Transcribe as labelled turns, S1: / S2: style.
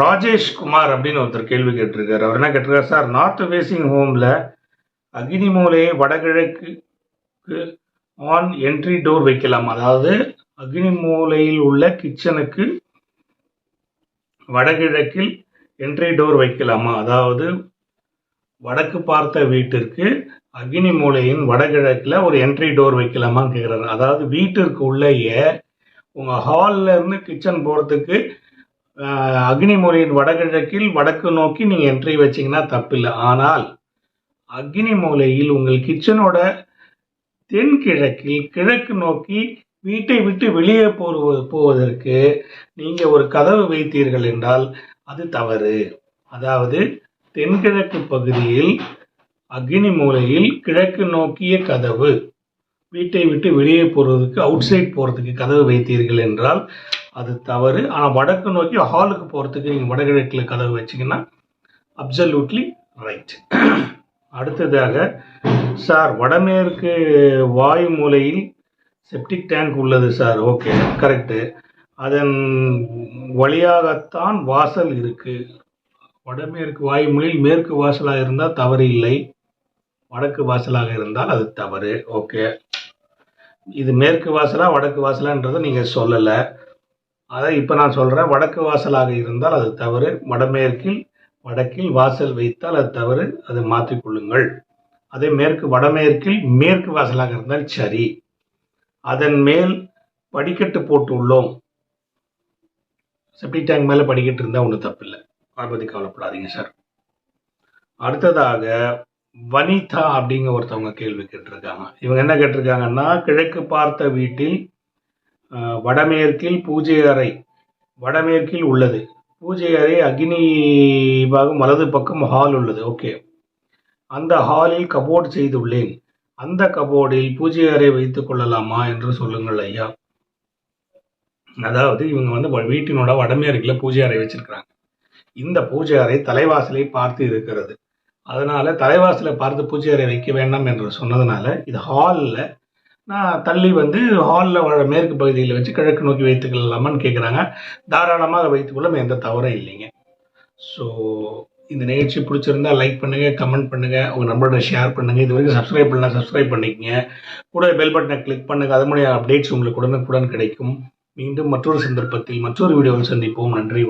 S1: ராஜேஷ் குமார் அப்படின்னு ஒருத்தர் கேள்வி கேட்டிருக்காரு. அவர் என்ன கேட்டிருக்காரு? சார் நார்த் ஃபேசிங் ஹோமில் அக்னி மூலையை வடகிழக்கு ஆன் என்ட்ரி டோர் வைக்கலாம். அதாவது அக்னி மூலையில் உள்ள கிச்சனுக்கு வடகிழக்கில் என்ட்ரி டோர் வைக்கலாமா? அதாவது வடக்கு பார்த்த வீட்டிற்கு அக்னி மூலையின் வடகிழக்கில் ஒரு என்ட்ரி டோர் வைக்கலாமான்னு கேட்குறாரு அதாவது வீட்டிற்கு உள்ளேயே உங்கள் ஹாலில் இருந்து கிச்சன் போகிறதுக்கு அக்னி மூலையின் வடகிழக்கில் வடக்கு நோக்கி நீங்கள் என்ட்ரி வச்சீங்கன்னா தப்பில்லை. ஆனால் அக்னி மூலையில் உங்கள் கிச்சனோட தென்கிழக்கில் கிழக்கு நோக்கி வீட்டை விட்டு வெளியே போவது போவதற்கு நீங்கள் ஒரு கதவு வைத்தீர்கள் என்றால் அது தவறு. அதாவது தென்கிழக்கு பகுதியில் அக்னி மூலையில் கிழக்கு நோக்கிய கதவு வீட்டை விட்டு வெளியே போகிறதுக்கு அவுட் சைட் போகிறதுக்கு கதவு வைத்தீர்கள் என்றால் அது தவறு. ஆனால் வடக்கு நோக்கி ஹாலுக்கு போகிறதுக்கு நீங்கள் வடகிழக்கில் கதவு வச்சிங்கன்னா அப்சல்யூட்லி ரைட் அடுத்ததாக சார் வடமேற்கு வாயு மூலையில் செப்டிக் டேங்க் உள்ளது சார். ஓகே கரெக்டு அதன் வழியாகத்தான் வாசல் இருக்குது வடமேற்கு வாயு மூலையில் மேற்கு வாசலாக இருந்தால் தவறு இல்லை. வடக்கு வாசலாக இருந்தால் அது தவறு. ஓகே இது மேற்கு வாசலா வடக்கு வாசலான்றதை நீங்கள் சொல்லலை. அதை இப்போ நான் சொல்கிறேன் வடக்கு வாசலாக இருந்தால் அது தவறு. வடமேற்கில் வடக்கில் வாசல் வைத்தால் அது தவறு. அதை மாற்றிக்கொள்ளுங்கள் அதே மேற்கு வடமேற்கில் மேற்கு வாசலாக இருந்தால் சரி. அதன் மேல் படிக்கட்டு போட்டு உள்ளோம் செப்டிக் டேங்க் மேலே படிக்கட்டு இருந்தால் ஒன்றும் தப்பில்லை. அதை பற்றி கவலைப்படாதீங்க சார். அடுத்ததாக வனிதா அப்படிங்கிற ஒருத்தவங்க கேள்வி கேட்டிருக்காங்க. இவங்க என்ன கேட்டிருக்காங்கன்னா கிழக்கு பார்த்த வீட்டில் வடமேற்கில் பூஜை அறை வடமேற்கில் உள்ளது. பூஜை அறை அக்னி பாகம் வலது பக்கம் ஹால் உள்ளது. ஓகே அந்த ஹாலில் கபோர்டு செய்துள்ளேன். அந்த கபோர்டில் பூஜை அறை வைத்துக் கொள்ளலாமா என்று சொல்லுங்கள் ஐயா. அதாவது இவங்க வந்து வ- வீட்டினோட வடமேற்கில் பூஜை அறை வச்சிருக்கிறாங்க. இந்த பூஜை அறை தலைவாசலை பார்த்து இருக்கிறது. அதனால தலைவாசலை பார்த்து பூஜை அறை வைக்க வேண்டாம் என்று சொன்னதுனால இது ஹாலில் நான் தள்ளி வந்து ஹாலில் மேற்கு பகுதியில் வச்சு கிழக்கு நோக்கி வைத்துக்கொள்ளலாமான்னு கேட்குறாங்க தாராளமாக வைத்துக்கொள்ள எந்த தவறும் இல்லைங்க. ஸோ இந்த நிகழ்ச்சி பிடிச்சிருந்தா லைக் பண்ணுங்கள் கமெண்ட் பண்ணுங்கள் உங்கள் நம்பரோட ஷேர் பண்ணுங்கள் இது வரைக்கும் சப்ஸ்கிரைப் பண்ணலாம் சப்ஸ்கிரைப் பண்ணிக்கங்க. கூட பெல் பட்டனை கிளிக் பண்ணுங்கள் அது மூலியம் அப்டேட்ஸ் உங்களுக்கு உடனுக்குடன் கிடைக்கும். மீண்டும் மற்றொரு சந்தர்ப்பத்தில் மற்றொரு வீடியோவில் சந்திப்போம். நன்றி